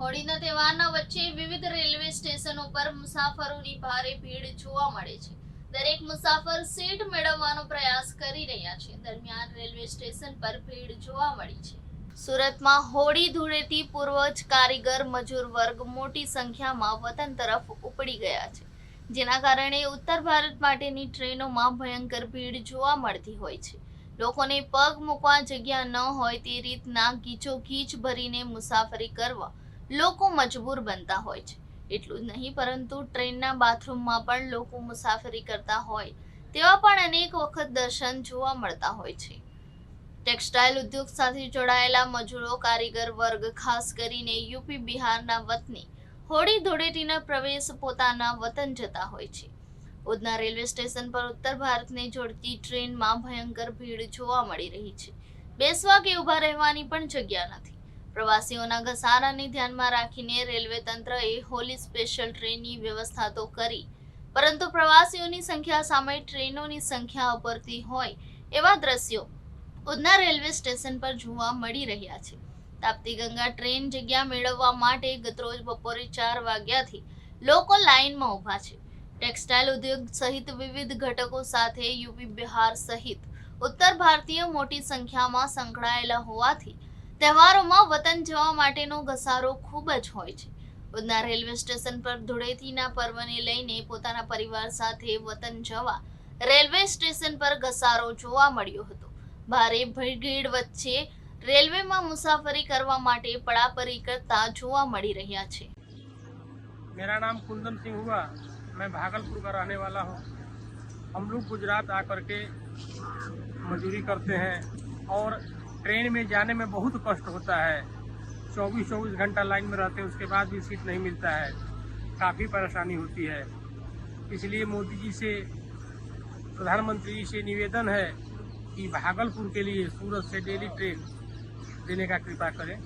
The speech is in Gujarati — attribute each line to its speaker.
Speaker 1: હોળીના તહેવારના વચ્ચે વિવિધ રેલવે સ્ટેશનો પર મુસાફરોની ભારે ભીડ જોવા મળે છે. દરેક મુસાફર સીટ મેળવવાનો પ્રયાસ કરી રહ્યા છે. દરમિયાન રેલવે સ્ટેશન પર ભીડ જોવા મળી છે. સુરતમાં હોળી ધૂળેટી પૂર્વ જ કારીગર મજૂર વર્ગ મોટી સંખ્યામાં વતન તરફ ઉપડી ગયા છે. જેના કારણે ઉત્તર ભારત માટેની ટ્રેનોમાં ભયંકર ભીડ જોવા મળતી હોય છે. લોકોને પગ મૂકવા જગ્યા ન હોય તે રીતના ગીચોગીચ ભરીને મુસાફરી કરવા લોકો મજબૂર બનતા હોય છે. એટલું જ નહીં, પરંતુ ટ્રેનના બાથરૂમમાં પણ લોકો મુસાફરી કરતા હોય, તેવા પણ અનેક વખત દર્શન જોવા મળતા હોય છે. ટેક્સટાઇલ ઉદ્યોગ સાથે જોડાયેલા મજૂરો, કારીગર વર્ગ, ખાસ કરીને યુપી બિહારના વતની, હોળી ધૂળેટીના પ્રવેશ પોતાના વતન જતા હોય છે. ઉધના રેલવે સ્ટેશન પર ઉત્તર ભારતને જોડતી ટ્રેનમાં ભયંકર ભીડ જોવા મળી રહી છે. બેસવા કે ઊભા રહેવાની પણ જગ્યા નથી. પ્રવાસીઓના ઘસારાને ધ્યાનમાં રાખીને રેલવે તંત્રએ હોલી સ્પેશિયલ ટ્રેનની વ્યવસ્થા તો કરી, પરંતુ પ્રવાસીઓની સંખ્યા સામે ટ્રેનોની સંખ્યા ઉપરતી હોય એવા દ્રશ્યો ઉધના રેલવે સ્ટેશન પર જોવા મળી રહ્યા છે. તાપ્તી ગંગા ટ્રેન જગ્યા મેળવવા માટે ગતરોજ બપોરે ચાર વાગ્યાથી લોકો લાઇનમાં ઊભા છે. ટેક્સટાઇલ ઉદ્યોગ સહિત વિવિધ ઘટકો સાથે યુપી બિહાર સહિત ઉત્તર ભારતીય મોટી સંખ્યામાં સંકળાયેલા હોવાથી તહેવારોમાં વતન જવા માટેનો ઘસારો ખૂબ જ હોય છે ઉધના રેલવે સ્ટેશન પર ધૂળેટીના પર્વને લઈને પોતાના પરિવાર સાથે વતન જવા રેલવે સ્ટેશન પર ઘસારો જોવા મળ્યો હતો ભારે ભીડ વચ્ચે રેલવેમાં મુસાફરી કરવા માટે પડાપડી કરતા જોવા મળી રહ્યા છે
Speaker 2: मेरा नाम कुंदन सिंह हुआ मैं भागलपुर का रहने वाला हूँ हम लोग गुजरात आकर के मजदूरी करते हैं और ट्रेन में जाने में बहुत कष्ट होता है। चौबीस चौबीस घंटा लाइन में रहते हैं, उसके बाद भी सीट नहीं मिलता है। काफ़ी परेशानी होती है। इसलिए मोदी जी से, प्रधानमंत्री जी से निवेदन है कि भागलपुर के लिए सूरत से डेली ट्रेन देने का कृपा करें।